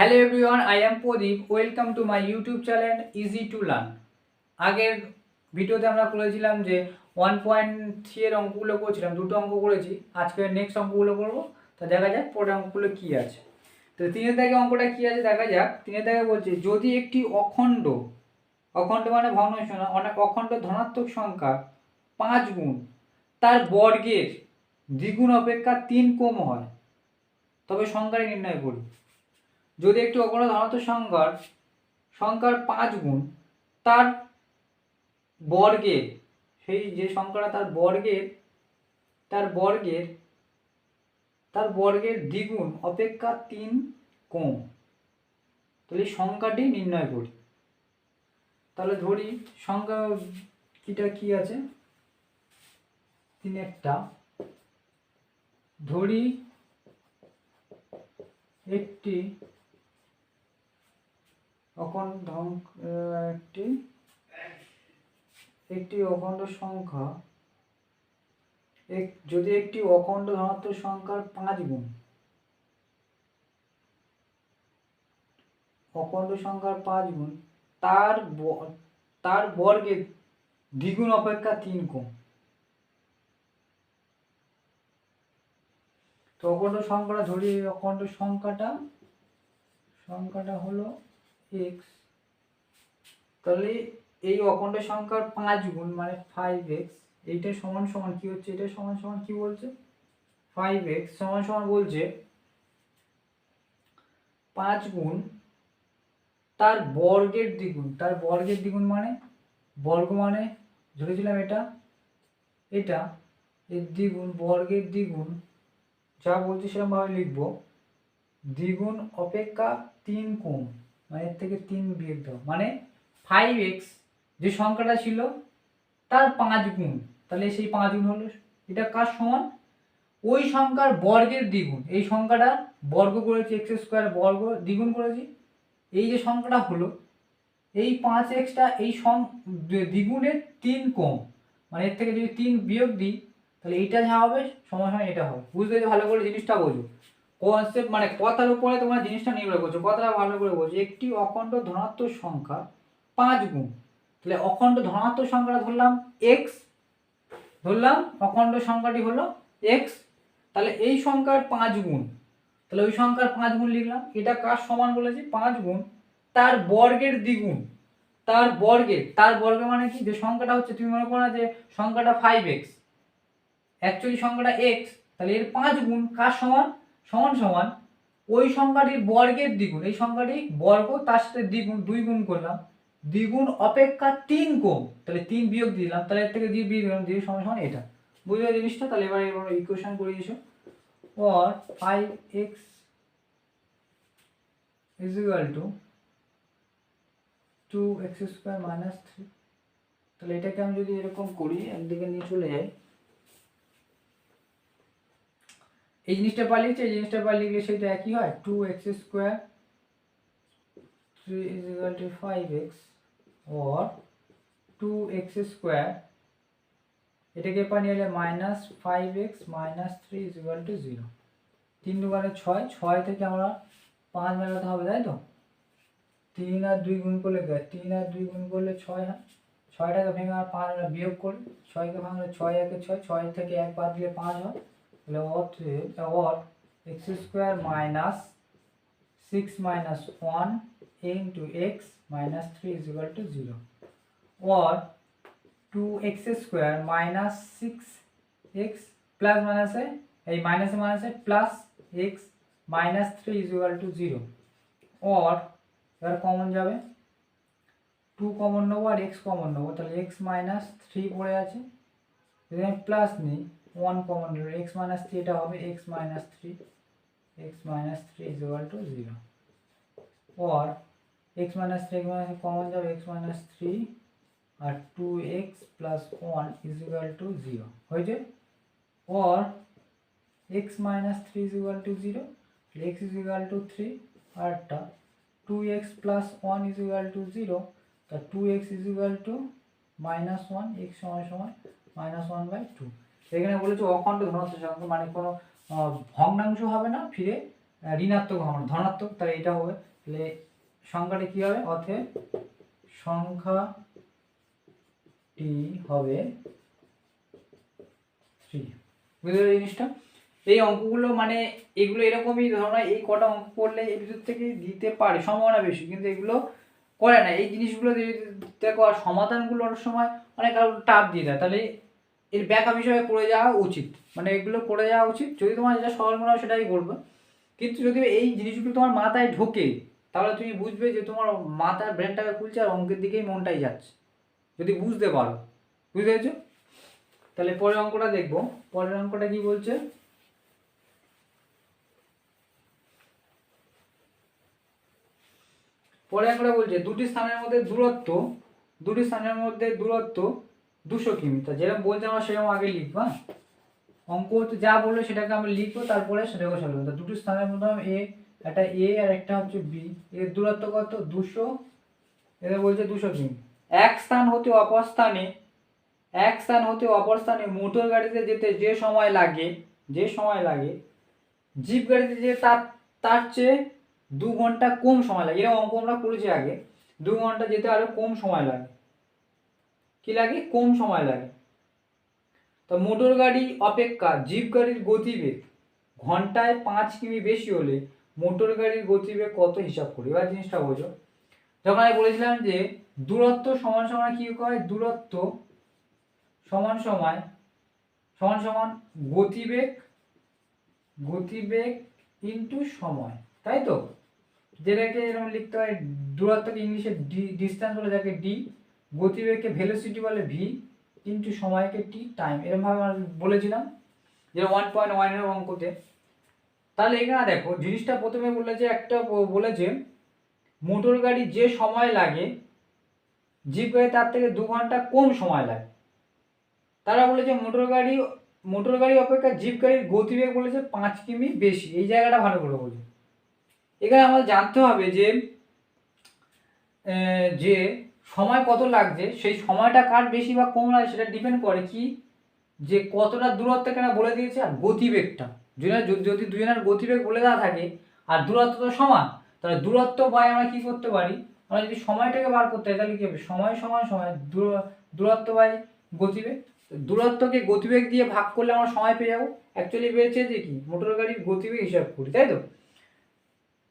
Hello everyone I am Pradeep welcome to my YouTube channel easy to learn আগের ভিডিওতে আমরা করেছিলাম যে ওয়ান পয়েন্ট থ্রি এর অঙ্কগুলো করেছিলাম, দুটো অঙ্ক করেছি। আজকে নেক্সট অঙ্কগুলো করব। তো দেখা যাক পরের অঙ্কগুলো কী আছে। তো তিনের দাগে অঙ্কটা কী আছে দেখা যাক। তিনের দাগে বলছে, যদি একটি অখণ্ড অখণ্ড মানে ভগ্নাংশ না, অনেক অখণ্ড ধনাত্মক সংখ্যা পাঁচ গুণ, তার বর্গের দ্বিগুণ অপেক্ষা তিন কম হয়, তবে সংখ্যাটি নির্ণয় করি। যদি একটি অগণ ধনাত্মক সংখ্যার সংখ্যার পাঁচ গুণ, তার বর্গের সেই যে সংখ্যাটা তার বর্গের তার বর্গের তার বর্গের দ্বিগুণ অপেক্ষা তিন কম তাহলে সংখ্যাটি নির্ণয় করি। তাহলে ধরি সংখ্যা কিটা কি আছে? তিন একটা। ধরি একটি অখণ্ড একটি একটি অখণ্ড সংখ্যা, এক, যদি একটি অখণ্ড ধনাত্মক সংখ্যার পাঁচ গুণ, অখণ্ড সংখ্যার পাঁচ গুণ, তার তার বর্গের দ্বিগুণ অপেক্ষা তিন কম তো অখণ্ড সংখ্যাটা ধরি, অখণ্ড সংখ্যাটা সংখ্যাটা হলো এক্স তাহলে এই অখণ্ড সংখ্যার পাঁচ গুণ মানে ফাইভ এক্স এইটা সমান সমান কি হচ্ছে? এটা সমান সমান কি বলছে? ফাইভ এক্স সমান সমান বলছে পাঁচ গুণ তার বর্গের দ্বিগুণ। তার বর্গের দ্বিগুণ মানে? বর্গ মানে ধরেছিলাম এটা এটা এর দ্বিগুণ, বর্গের দ্বিগুণ, যা বলছে সেরকমভাবে লিখব। দ্বিগুণ অপেক্ষা তিন কম মানে এর থেকে তিন বিয়োগ দাও মানে ফাইভ এক্স যে সংখ্যাটা ছিল, তার পাঁচ গুণ। তাহলে সেই পাঁচ গুণ হলো, এটা কার সমান? ওই সংখ্যার বর্গের দ্বিগুণ। এই সংখ্যাটা বর্গ করেছি এক্স স্কোয়ার বর্গ দ্বিগুণ করেছি। এই যে সংখ্যাটা হলো, এই পাঁচ এক্সটা এই সং, দ্বিগুণের তিন কম। মানে এর থেকে যদি তিন বিয়োগ দিই, তাহলে এইটা যা হবে সময় এটা হবে। বুঝতে ভালো করে জিনিসটা বোঝো। কনসেপ্ট মানে কথার উপরে তোমার জিনিসটা নির্ভর করছ, কথাটা ভালো করে বোঝো। একটি অখণ্ড ধনাত্মক সংখ্যা পাঁচ গুণ। তাহলে অখণ্ড ধনাত্মক সংখ্যাটা ধরলাম এক্স ধরলাম অখণ্ড সংখ্যাটি হলো এক্স তাহলে এই সংখ্যার পাঁচ গুণ। তাহলে ওই সংখ্যার পাঁচ গুণ লিখলাম। এটা কার সমান বলেছি? পাঁচ গুণ। তার বর্গের দ্বিগুণ। তার বর্গের, তার বর্গে মানে কি? যে সংখ্যাটা হচ্ছে, তুমি মনে করো না যে সংখ্যাটা ফাইভ এক্স অ্যাকচুয়ালি সংখ্যাটা এক্স তাহলে এর পাঁচ গুণ কার সমান? সমান সমান ওই সংখ্যাটির বর্গের দ্বিগুণ, এই সংখ্যাটি বর্গ, তার সাথে দ্বিগুণ, দুই গুণ করলাম। দ্বিগুণ অপেক্ষা তিন কম তাহলে তিন বিয়োগ দিলাম, তাহলে এর থেকে দিয়ে বিয়োগ দিয়ে সমান সমান এটা। বুঝলে জিনিসটা? তাহলে এবার এবার ইকুয়েশন করে দিয়েছ। or 5x is equal to 2x square minus 3 তাহলে এটাকে আমি যদি এরকম করি, একদিকে নিয়ে চলে যাই এই জিনিসটা পার লিখছে এই জিনিসটা পার লিখলে সেটা একই হয়? Two x square three is equal to five x or two x square এটাকে পানি হলে minus five x minus three is equal to zero তিন দুগানে ছয় ছয় থেকে আমরা পাঁচ মেলাতে হবে, তাই তো? তিন আর দুই গুণ করলে? তিন আর দুই গুণ করলে ছয় হয়। ছয়টাকে ভেঙে আর পাঁচ বিয়োগ করি। ছয়কে ভাঙলে ছয় একে ছয় ছয় থেকে এক বাদ দিলে পাঁচ হয়। তাহলে অট অট x square minus six minus one into x minus three is equal to zero or 2x square minus six x plus মাইনাসে এই মাইনাসে মাইনাসে plus x minus three is equal to zero or এবার কমন যাবে। Two common নেব আর x common নেব। তাহলে এক্স মাইনাস থ্রি পড়ে আছে। যদি আমি প্লাস নিই ওয়ান কমন নেব এক্স মাইনাস থ্রি এটা হবে x minus three x minus three is equal to zero or x minus three minus common যাবে x minus three R two x plus one is equal to zero হয়েছে or x minus three is equal to zero x is equal to three আরটা two x plus one is equal to zero তা two x is equal to minus one x সময় সময় minus one by two এখানে বলেছে অখণ্ড ধনাত্মক সংখ্যা মানে কোনো ভগ্নাংশ হবে না, ফিরে ঋণাত্মক হবে ধনাত্মক তাই এটা হবে। তাহলে সংখ্যাটা কি হবে? অতএব সংখ্যাটি হবে থ্রি বুঝতে জিনিসটা? এই অঙ্কগুলো মানে এগুলো এরকমই ধরনের এই কটা অঙ্ক করলে এর ভিতর থেকে দিতে পারে, সম্ভাবনা বেশি, কিন্তু এগুলো করে না। এই জিনিসগুলো দেখো, আর সমাধানগুলো অনেক সময় অনেক টাপ দিয়ে দেয়, তাহলে এর ব্যাখ্যা বিষয়ে পড়ে যাওয়া উচিত। মানে এগুলো পড়ে যাওয়া উচিত। যদি তোমার যেটা সহজ মনে হয় সেটাই করবে। কিন্তু যদি এই জিনিসগুলো তোমার মাথায় ঢোকে, তাহলে তুমি বুঝবে যে তোমার মাথার ব্রেনটাকে খুলছে আর অঙ্কের দিকেই মনটাই যাচ্ছে। যদি বুঝতে পারো। বুঝতে পেরেছ? তাহলে পরের অঙ্কটা দেখব। পরের অঙ্কটা কি বলছে? পরে অঙ্কটা বলছে, দুটি স্থানের মধ্যে দূরত্ব, দুটি স্থানের মধ্যে দূরত্ব দুশো কিমি। তা যেরকম বলছে আমরা সেরকম আগে লিখব হ্যাঁ? অঙ্ক যা বলল সেটাকে আমরা লিখব, তারপরে সেটাকে সলভ তা দুটো স্থানের মধ্যে এ একটা এ আর একটা হচ্ছে বি এর দূরত্ব কত? দুশো। এদের বলছে দুশো কিমি। এক স্থান হতে অপর স্থানে, এক স্থান হতে অপর স্থানে মোটর গাড়িতে যেতে যে সময় লাগে, যে সময় লাগে, জিপ গাড়িতে যে তার তার চেয়ে দু ঘণ্টা কম সময় লাগে। এরকম অঙ্ক আমরা করেছি আগে। দু ঘণ্টা যেতে আরও কম সময় লাগে। কি লাগে? কম সময় লাগে। তো মোটর গাড়ি অপেক্ষা, জিপ গাড়ির গতিবেগ। ঘন্টায় পাঁচ কিমি বেশি হলে মোটর গাড়ির গতিবেগ কত হিসাব করি? এবার জিনিসটা বোঝো। যখন আমি বলেছিলাম যে দূরত্ব সমান সমান কি হয়? দূরত্ব সমান সময় সমান সমান গতিবেগ গতিবেগ ইন্টু সময়। তাই তো? যেটাকে এরকম লিখতে হয়, দূরত্বকে ইংলিশে ডি ডিস্টেন্স বলে যাকে ডি। গতিবেগকে ভেলোসিটি বলে ভি ইন্টু সময়কে টি টাইম এরকমভাবে আমরা বলেছিলাম, যে ওয়ান পয়েন্ট ওয়ানের অঙ্কতে। তাহলে এখানে দেখো, জিনিসটা প্রথমে বলেছে একটা বলেছে মোটর গাড়ি যে সময় লাগে জিপ গাড়ি তার থেকে দু ঘণ্টা কম সময় লাগে। তারা বলেছে মোটর গাড়ি মোটর গাড়ি অপেক্ষা জিপ গাড়ির গতিবেগ বলেছে পাঁচ কিমি বেশি। এই জায়গাটা ভালো করে বোঝো। এখানে আমাদের জানতে হবে যে যে সময় কত লাগছে, সেই সময়টা কার বেশি বা কম লাগে সেটা ডিপেন্ড করে কি, যে কতটা দূরত্ব এখানে বলে দিয়েছে আর গতিবেগটা। দুজনের যদি দুজনের গতিবেগ বলে দেওয়া থাকে আর দূরত্ব তো সমান, তাহলে দূরত্ব বাই আমরা কি করতে পারি? আমরা যদি সময়টাকে বার করতে হয় তাহলে কি হবে? সময় সমান সময়, দূর- দূরত্ব বাই গতিবেগ। দূরত্বকে গতিবেগ দিয়ে ভাগ করলে আমরা সময় পেয়ে যাব। অ্যাকচুয়ালি পেয়েছে যে কি? মোটর গাড়ির গতিবেগ হিসাব করি, তাই তো?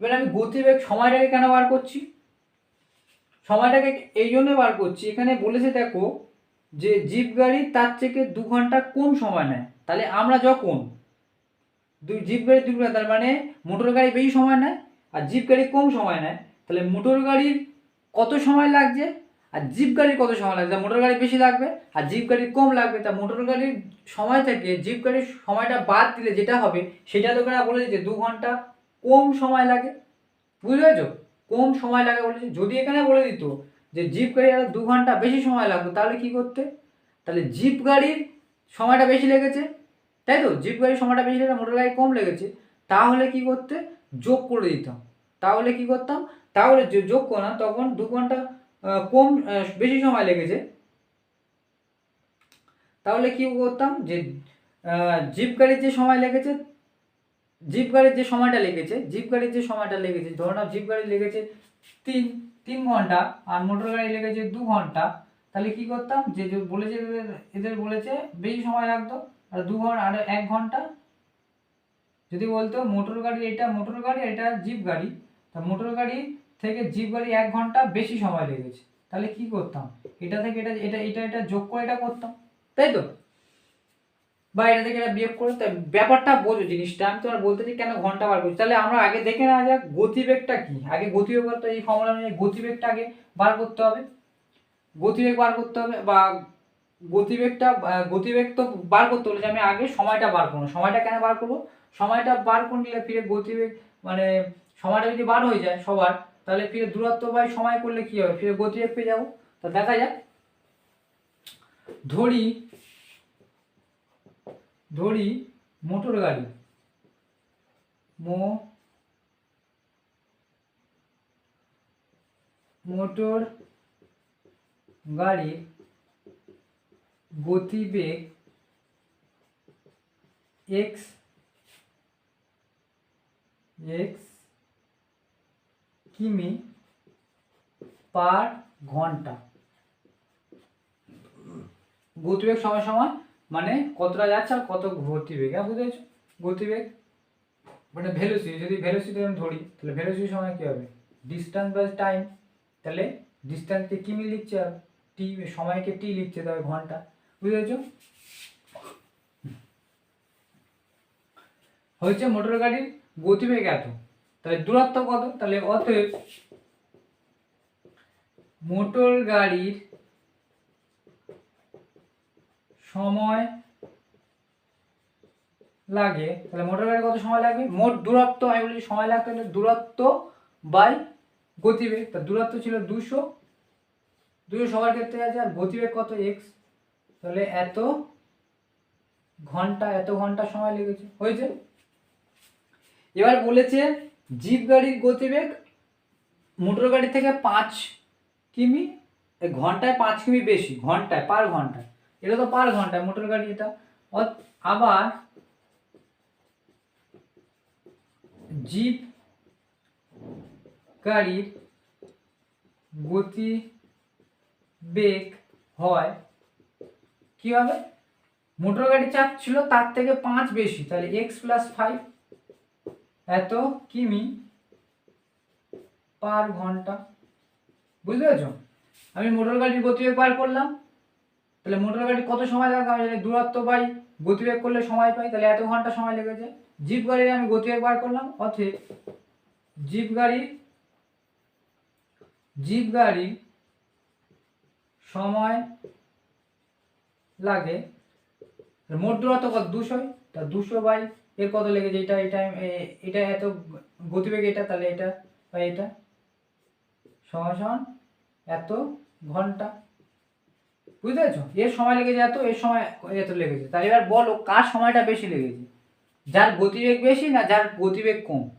এবার আমি গতিবেগ সময়টাকে কেন বার করছি? সময়টাকে এই জন্য বার করছি, এখানে বলেছে দেখো যে জিপ গাড়ি তার থেকে দু ঘণ্টা কম সময় নেয়। তাহলে আমরা যখন দুই, জিপ গাড়ি দু ঘণ্টা, তার মানে মোটর গাড়ি বেশি সময় নেয় আর জিপ গাড়ি কম সময় নেয়, তাহলে মোটর গাড়ির কত সময় লাগছে আর জিপ গাড়ির কত সময় লাগছে? মোটর গাড়ি বেশি লাগবে আর জিপ গাড়ির কম লাগবে। তা মোটর গাড়ির সময় থেকে জিপ গাড়ির সময়টা বাদ দিলে যেটা হবে, সেটা ওখানে বলে দিচ্ছে দু ঘণ্টা কম সময় লাগে। বুঝতে পেরেছ? কম সময় লাগে বলেছে? যদি এখানে বলে দিত যে জিপ গাড়ি আর দু ঘণ্টা বেশি সময় লাগবে তাহলে কি করতে? তাহলে জিপ গাড়ির সময়টা বেশি লেগেছে। তাই তো? জিপ গাড়ির সময়টা বেশি লেগেছে, মোটর গাড়ি কম লেগেছে। তাহলে কি করতে? যোগ করে দিতাম। তাহলে কি করতাম? তাহলে যোগ করলাম, তখন দু ঘণ্টা কম বেশি সময় লেগেছে। তাহলে কি করতাম? যে জিপ গাড়ির যে সময় লেগেছে জিপ গাড়ির যে সময়টা লেগেছে, জিপ গাড়ির যে সময়টা লেগেছে ধরে নাও জিপ গাড়ি লেগেছে তিন তিন ঘণ্টা আর মোটর গাড়ি লেগেছে দু ঘণ্টা, তাহলে কি করতাম? যে বলেছে এদের বলেছে বেশি সময় লাগতো, আর দু ঘণ্টা আর এক ঘণ্টা? যদি বলতো মোটর গাড়ি এটা মোটর গাড়ি এটা জিপ গাড়ি, তা মোটর গাড়ি থেকে জিপ গাড়ি এক ঘণ্টা বেশি সময় লেগেছে, তাহলে কি করতাম? এটা থেকে এটা এটা এটা এটা যোগ করে এটা করতাম, তাই তো? বা এটা থেকে এটা বিয়োগ করে তাই ব্যাপারটা বোঝো জিনিসটা। আমি তোমার বলতে চাই কেন ঘণ্টা বার করছি? তাহলে আমরা আগে দেখে নেওয়া যাক গতিবেগটা কি। আগে গতিবেগ করতে এই ফর্মুলা অনুযায়ী গতিবেগটা আগে বার করতে হবে। গতিবেগ বার করতে হবে বা গতিবেগটা গতিবেগ তো বার করতে হলে আমি আগে সময়টা বার করব। সময়টা কেন বার করব? সময়টা বার করে নিলে ফিরে গতিবেগ মানে সময়টা যদি বার হয়ে যায় সবার, তাহলে ফিরে দূরত্ব বাই সময় করলে কি হবে? ফিরে গতিবেগ পেয়ে যাব। তা দেখা যাক। ধরি ধরি মোটর গাড়ি। মো, মোটর গাড়ির গতিবেগ এক্স এক্স কিমি পার ঘণ্টা। গতিবেগ সময় সময় মানে কতটা যাচ্ছে আর কত গতিবেগ হ্যাঁ বুঝতে পেরেছ? গতিবেগ মানে ভেলোসিটি যদি ভেলোসিটি আমি ধরি, তাহলে ভেলোসিটি সময় কী হবে? ডিস্টেন্স বাই টাইম তাহলে ডিস্টেন্সকে কিমি লিখছে আর? টি সময়কে টি লিখছে তবে ঘণ্টা, বুঝতে পেরেছ? হয়েছে মোটর গাড়ির গতিবেগ এত, তাহলে দূরত্ব কত? তাহলে অতএব মোটর গাড়ির সময় লাগে, তাহলে মোটর গাড়ি কত সময় লাগবে? মোট দূরত্ব, আমি বলি সময় লাগতে হলে দূরত্ব বাই গতিবেগ। তা দূরত্ব ছিল দুশো। দুশো সবার ক্ষেত্রে আছে, আর গতিবেগ কত? এক্স তাহলে এত ঘণ্টা এত ঘণ্টা সময় লেগেছে। হয়েছে? এবার বলেছে জিপ গাড়ির গতিবেগ মোটর গাড়ি থেকে পাঁচ কিমি ঘন্টায় পাঁচ কিমি বেশি, ঘন্টায়, পার ঘন্টায়। এটা তো পার ঘন্টায় মোটর গাড়ি এটা। আবার জিপ গাড়ির গতি বেগ হয় কি হবে মোটর গাড়ি চাপ ছিল তার থেকে পাঁচ বেশি, তাহলে এক্স প্লাস ফাইভ এত কিমি পার ঘণ্টা। বুঝতে পেরেছ? আমি মোটর গাড়ির গতিবেগ পার করলাম। তাহলে মোটর গাড়ি কত সময় লাগে আমি জানি, দূরত্ব পাই, গতিবেগ করলে সময় পাই, তাহলে এত ঘণ্টা সময় লেগেছে। জিপ গাড়ির আমি গতিবেগ বার করলাম, অতএব জিপ গাড়ি জিপ গাড়ি সময় লাগে মোট দূরত্ব কত, দুশো? তা দুশো বাই এর কত লেগেছে? এটা এটা এটা এত গতিবেগ এটা, তাহলে এটা বা এটা সমান সমান এত ঘণ্টা। বুঝতে পেরেছ? এর সময় লেগেছে এত, এর সময় এত লেগেছে। তাহলে এবার বলো কার সময়টা বেশি লেগেছে? যার গতিবেগ বেশি না যার গতিবেগ কম?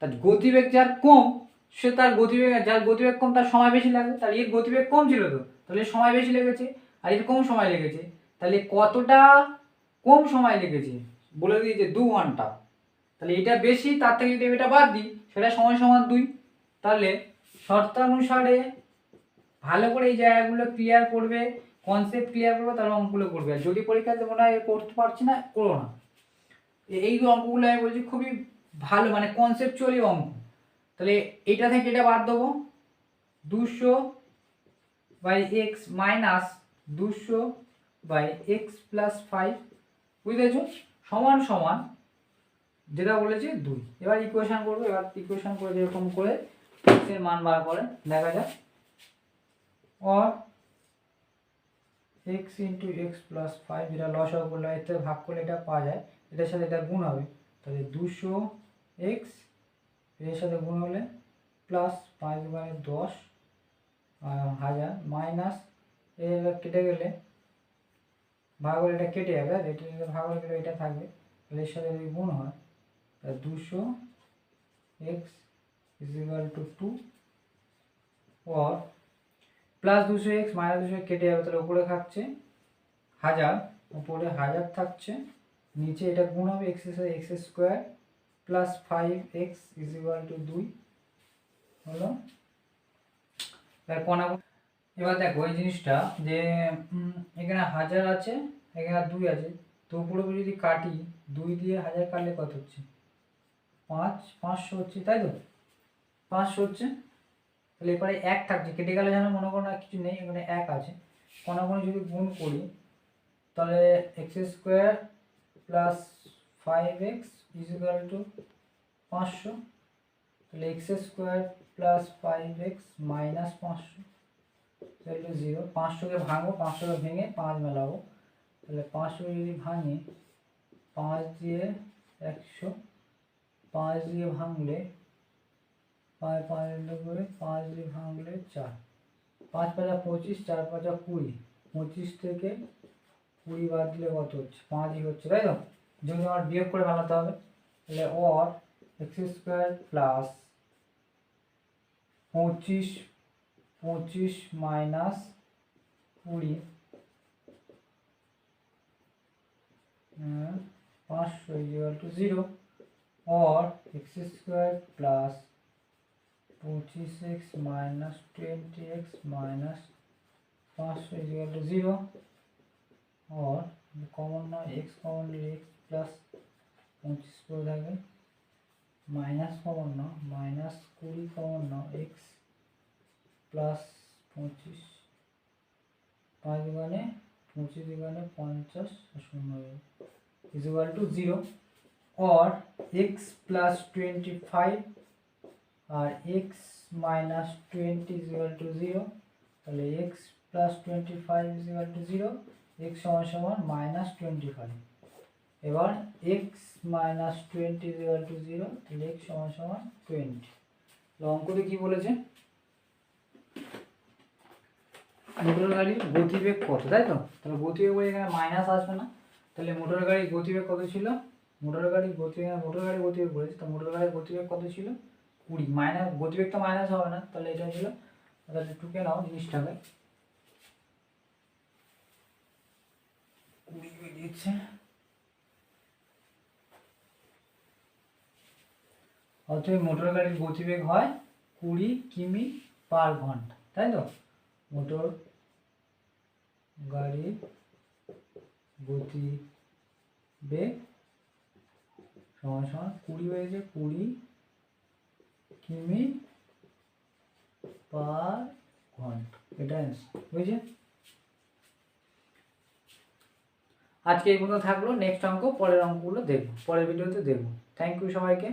তার গতিবেগ যার কম, সে তার গতিবেগ, যার গতিবেগ কম, তার সময় বেশি লাগবে। তাহলে এর গতিবেগ কম ছিল তো? তাহলে সময় বেশি লেগেছে? আর এর কম সময় লেগেছে? তাহলে কতটা কম সময় লেগেছে? বলে দিয়েছে দু ঘণ্টা। তাহলে এটা বেশি, তার থেকে যদি এটা বাদ দিই, সেটা সময় সমান দুই। তাহলে শর্তানুসারে ভালো করে এই জায়গাগুলো ক্লিয়ার করবে কনসেপ্ট ক্লিয়ার করবে তাহলে অঙ্কগুলো করবে। আর যদি পরীক্ষাতে মনে হয় করতে পারছি না, করো না। এই অঙ্কগুলো আমি বলছি খুবই ভালো মানে কনসেপচুয়ালি অঙ্ক। তাহলে এটা থেকে এটা বাদ দেবো। দুশো বাই এক্স মাইনাস দুশো বাই এক্স প্লাস ফাইভ বুঝতেছ সমান সমান যেটা বলেছে দুই। এবার ইকুয়েশন করব, এবার ইকুয়েশন করে যেরকম করে এর মান বার করে, দেখা যাক। Or x into x plus five যেটা লস হবে বললে এতে ভাগ করলে এটা পাওয়া যায়, এটার সাথে এটা গুণ হবে। তাহলে দুশো এক্সের সাথে গুণ হলে প্লাস পাঁচ মানে দশ হাজার মাইনাস এবার কেটে গেলে ভাগ হলে এটা কেটে যাবে এটা ভাগ হলে গেলে এটা থাকবে, তাহলে এর সাথে যদি গুণ হয়, তাহলে দুশো x is equal to two or plus দুশো এক্স মাইনাস দুশো কেটে যাবে, তাহলে উপরে থাকছে হাজার, উপরে হাজার থাকছে, নিচে এটা গুণ হবে x x square plus five x is equal to দুই, হলো? এবার কোনা এবার দেখো এই জিনিসটা যে এখানে হাজার আছে, এখানে দুই আছে, তো উপরে যদি কাটি, দুই দিয়ে হাজার কাটলে কত হচ্ছে? পাঁচ, পাঁচশো হচ্ছে, তাই তো? পাঁচশো হচ্ছে? তাহলে এরপরে এক থাকছে, কেটে গেলে যেন মনে করো না কিছু নেই এখানে এক আছে। কোনো কোনো যদি গুণ করি, তাহলে x square plus five x is equal to পাঁচশো, তাহলে x square plus five x minus পাঁচশো, তাহলে জিরো পাঁচশোকে ভাঙবো, পাঁচশোকে ভেঙে পাঁচ মেলাবো। তাহলে পাঁচশোকে যদি ভাঙি, পাঁচ দিয়ে একশো, পাঁচ দিয়ে ভাঙলে পাঁচ পাঁচ ইন্টু করে পাঁচ দিয়ে ভাঙলে চার। পাঁচ পাঁচা পঁচিশ, চার পাঁচা কুড়ি। পঁচিশ থেকে কুড়ি বাদ দিলে কত হচ্ছে? পাঁচই হচ্ছে, তাই তো? যদি আমার বিয়োগ করে বানাতে হবে, তাহলে অর এক্স স্কোয়ার প্লাস পঁচিশ পঁচিশ মাইনাস কুড়ি পাঁচশো equal to zero or x square plus পঁচিশ x minus twenty x minus পাঁচশো ইজিক্যাল টু জিরো और कॉमन ना एक्स कॉमन एक्स प्लस পঁচিশ করে থাকে মাইনাস কমন না মাইনাস কুড়ি কমন না এক্স প্লাস পঁচিশ পাঁচ মানে পঁচিশ মানে পঞ্চাশ আর শূন্য ইজ ইকুয়াল টু জিরো और x plus twenty five R x minus twenty is equal to zero তাহলে x plus twenty five is equal to zero x সমান সমান মাইনাস টোয়েন্টি ফাইভ এবার x minus twenty is equal to zero তাহলে x সমান সমান twenty অঙ্কতে কী বলেছে? Motor গাড়ির গতিবেগ কত, তাই তো? তাহলে গতিবেগ বলে এখানে মাইনাস আসবে না। তাহলে মোটর গাড়ির গতিবেগ কত ছিল? মোটর গাড়ির গতিবেগ, মোটর গাড়ির গতিবেগ বলেছে, তো মোটর গাড়ির গতিবেগ কত ছিল? কুড়ি, মাইনাস গতিবেগ তো মাইনাস হবে না, তাহলে এটা ছিল তাহলে টুকে নাও জিনিসটাকে। কুড়ি বেরিয়েছে অতএব মোটর গাড়ির গতিবেগ হয় কুড়ি কিমি পার ঘণ্টা, তাই তো? মোটর গাড়ির গতিবেগ সমান সমান কুড়ি হয়েছে কুড়ি কিমি পার ঘণ্টা, এটা বুঝেছে আজকে এই পর্যন্ত থাকল নেক্সট অঙ্ক, পরের অঙ্কগুলো দেখব, পরের ভিডিওতে দেখব। থ্যাংক ইউ সবাইকে।